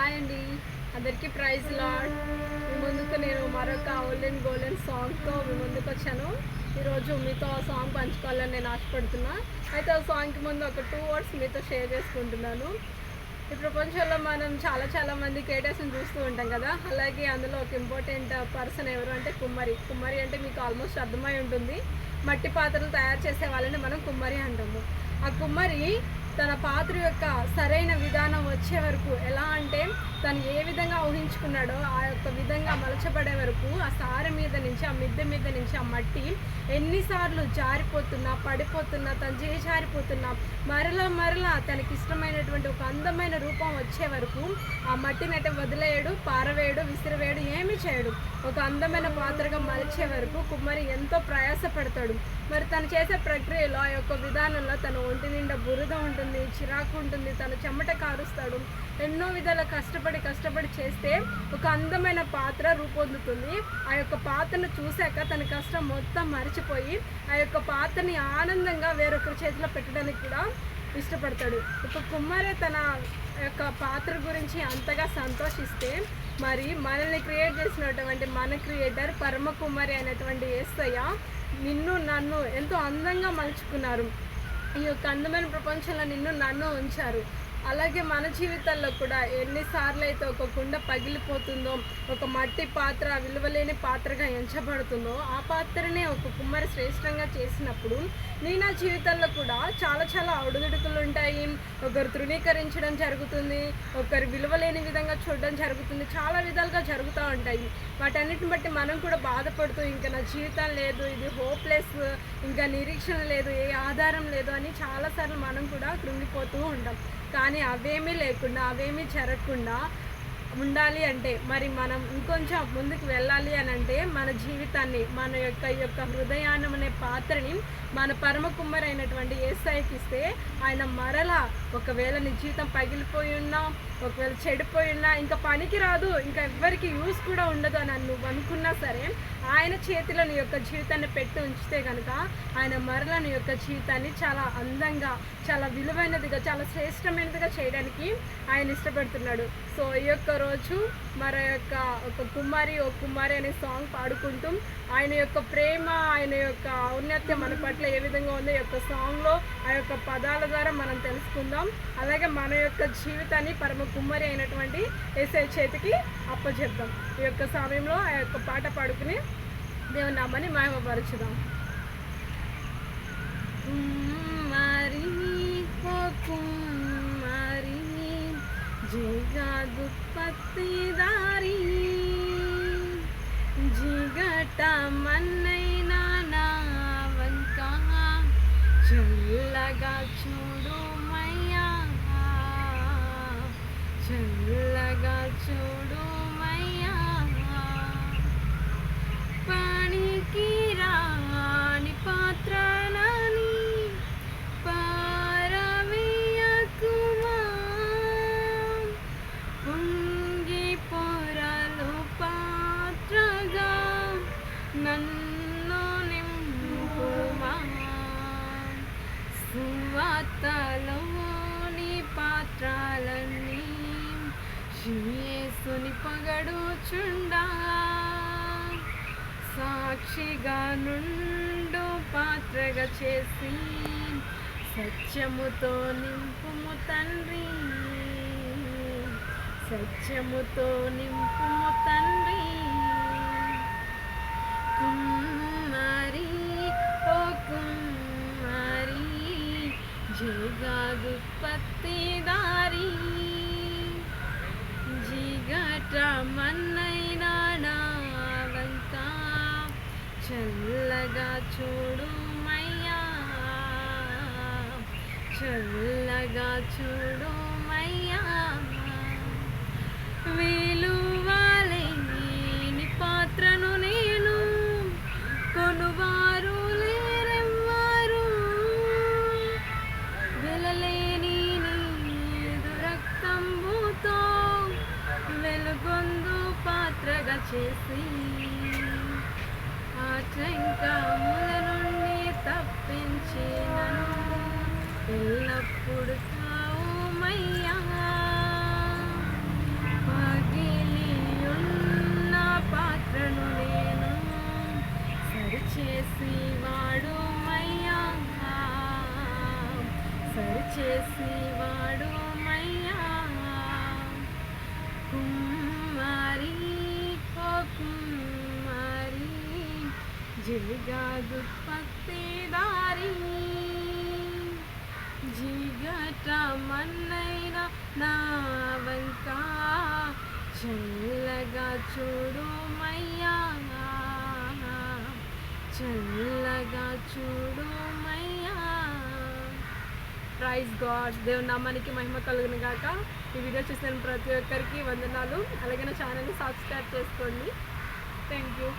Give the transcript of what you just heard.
Hi అండి. అందరికీ praise lord. మీ ముందుకు నేను మరొక ఓల్డెన్ గోల్డెన్ సాంగ్తో మీ ముందుకు వచ్చాను. ఈరోజు మీతో ఆ సాంగ్ పంచుకోవాలని నేను ఆశపడుతున్నా. అయితే ఆ సాంగ్కి ముందు ఒక టూ వర్డ్స్ మీతో షేర్ చేసుకుంటున్నాను. ఈ ప్రపంచంలో మనం చాలా చాలా మంది కేటర్స్ని చూస్తూ ఉంటాం కదా. అలాగే అందులో ఒక ఇంపార్టెంట్ పర్సన్ ఎవరు అంటే కుమ్మరి. కుమ్మరి అంటే మీకు ఆల్మోస్ట్ అర్థమై ఉంటుంది. మట్టి పాత్రలు తయారు చేసే వాళ్ళని మనం కుమ్మరి అంటాము. ఆ కుమ్మరి తన పాత్ర యొక్క సరైన విధానం వచ్చే వరకు ఎలా అంటే తను ఏ విధంగా ఊహించుకున్నాడో ఆ ఒక విధంగా మలచబడే వరకు ఆ సార మీద నుంచి ఆ మిద్దె మీద నుంచి ఆ మట్టి ఎన్నిసార్లు జారిపోతున్నా పడిపోతున్నా తను చేజారిపోతున్నా మరలా మరలా తనకి ఇష్టమైనటువంటి ఒక అందమైన రూపం వచ్చే వరకు ఆ మట్టిని అంటే వదిలేయడు పారవేయడు విసిరివేయడు ఏమి చేయడు. ఒక అందమైన పాత్రగా మలిచే వరకు కుమ్మరి ఎంతో ప్రయాసపడతాడు. మరి తను చేసే ప్రక్రియలో ఆ యొక్క విధానంలో తన ఒంటి నిండా బురద ఉంటుంది చిరాకు ఉంటుంది తన చెమట కారుస్తాడు. ఎన్నో విధాల కష్టపడి కష్టపడి చేస్తే ఒక అందమైన పాత్ర రూపొందుతుంది. ఆ యొక్క పాత్రను చూశాక తన కష్టం మొత్తం మర్చిపోయి ఆ యొక్క పాత్రని ఆనందంగా వేరొకరి చేతిలో పెట్టడానికి కూడా ఇష్టపడతాడు. ఒక కుమ్మరే తన యొక్క పాత్ర గురించి అంతగా సంతోషిస్తే మరి మనల్ని క్రియేట్ చేసినటువంటి మన క్రియేటర్ పరమ కుమారి అయినటువంటి ఏస్తయ్య నిన్ను నన్ను ఎంతో అందంగా మలుచుకున్నారు. ఈ యొక్క అందమైన ప్రపంచంలో నిన్ను నన్ను ఉంచారు. అలాగే మన జీవితాల్లో కూడా ఎన్నిసార్లు అయితే ఒక కుండ పగిలిపోతుందో ఒక మట్టి పాత్ర విలువలేని పాత్రగా ఎంచబడుతుందో ఆ పాత్రనే ఒక కుమ్మరి శ్రేష్టంగా చేసినప్పుడు నీ నా జీవితంలో కూడా చాలా చాలా అడుగుడుకులు ఉంటాయి ఒకరు తృణీకరించడం జరుగుతుంది ఒకరు విలువలేని విధంగా చూడడం జరుగుతుంది చాలా విధాలుగా జరుగుతూ ఉంటాయి. వాటన్నిటిని బట్టి మనం కూడా బాధపడుతూ ఇంకా నా జీవితం లేదు ఇది హోప్లెస్ ఇంకా నిరీక్షణ లేదు ఏ ఆధారం లేదు అని చాలాసార్లు మనం కూడా కృంగిపోతూ ఉంటాం. కానీ కానీ అవేమీ లేకుండా అవేమీ జరగకుండా ఉండాలి అంటే మరి మనం ఇంకొంచెం ముందుకు వెళ్ళాలి అని అంటే మన జీవితాన్ని మన యొక్క యొక్క హృదయాన్నం అనే పాత్రని మన పరమ కుమ్మరి అయినటువంటి ఏసాయికి ఇస్తే ఆయన మరలా ఒకవేళ నీ జీవితం పగిలిపోయి ఉన్నా ఒకవేళ చెడిపోయి ఉన్నా ఇంకా పనికి రాదు ఇంకా ఎవ్వరికి యూస్ కూడా ఉండదు అని నువ్వు అనుకున్నా సరే ఆయన చేతిలో నీ యొక్క జీవితాన్ని పెట్టి ఉంచితే కనుక ఆయన మరల నీ యొక్క జీవితాన్ని చాలా అందంగా చాలా విలువైనదిగా చాలా శ్రేష్టమైనదిగా చేయడానికి ఆయన ఇష్టపడుతున్నాడు. సో ఈ యొక్క రోజు మన యొక్క ఒక కుమారి ఓ కుమారి అనే సాంగ్ పాడుకుంటూ ఆయన యొక్క ప్రేమ ఆయన యొక్క ఔన్నత్యం మన పట్ల ఏ విధంగా ఉందో ఈ యొక్క సాంగ్లో ఆ యొక్క పదాల ద్వారా మనం తెలుసుకుందాం. అలాగే మన యొక్క జీవితాన్ని పరమ కుమ్మరి అయినటువంటి ఏసై చేతికి అప్పచెప్దాం ఈ యొక్క సమయంలో ఆ యొక్క పాట పాడుకుని దేవుని నామని మహిమపరచుదాం. జిగదుపత్తిదారి జిగట మన్నైనా నా వంక. చల్లగా చూడు మయ్యా. చల్లగా చూడు సువార్తలోని పాత్రలన్నీ యేసుని పగడుచుండా. సాక్షిగా నుండు పాత్రగా చేసి సత్యముతో నింపుము తండ్రి. సత్యముతో నింపుము తండ్రి. జగాదుపత్తిదారి. జిగట మన్నైనా నా చల్లగా చూడు మయ్యా. చల్లగా చూడు చేసి ఆటంకముల నుండి తప్పించి నన్ను ఎల్లప్పుడు కావుమయ్యా. పగిలియున్న పాత్రను నేను సరి చేసి వాడు సరిచేసి సరి చేసి వా జిగాదుపత్తిదారి జిగట మన్నైన చల్లగా చూడు మయ్యా. చల్లగా చూడు ప్రైజ్ గాడ్ దేవుని నామానికి మహిమ కలుగును గాక. ఈ వీడియో చూసిన ప్రతి ఒక్కరికి వందనాలు. అలాగే నా ఛానల్ని సబ్స్క్రైబ్ చేసుకోండి. Thank you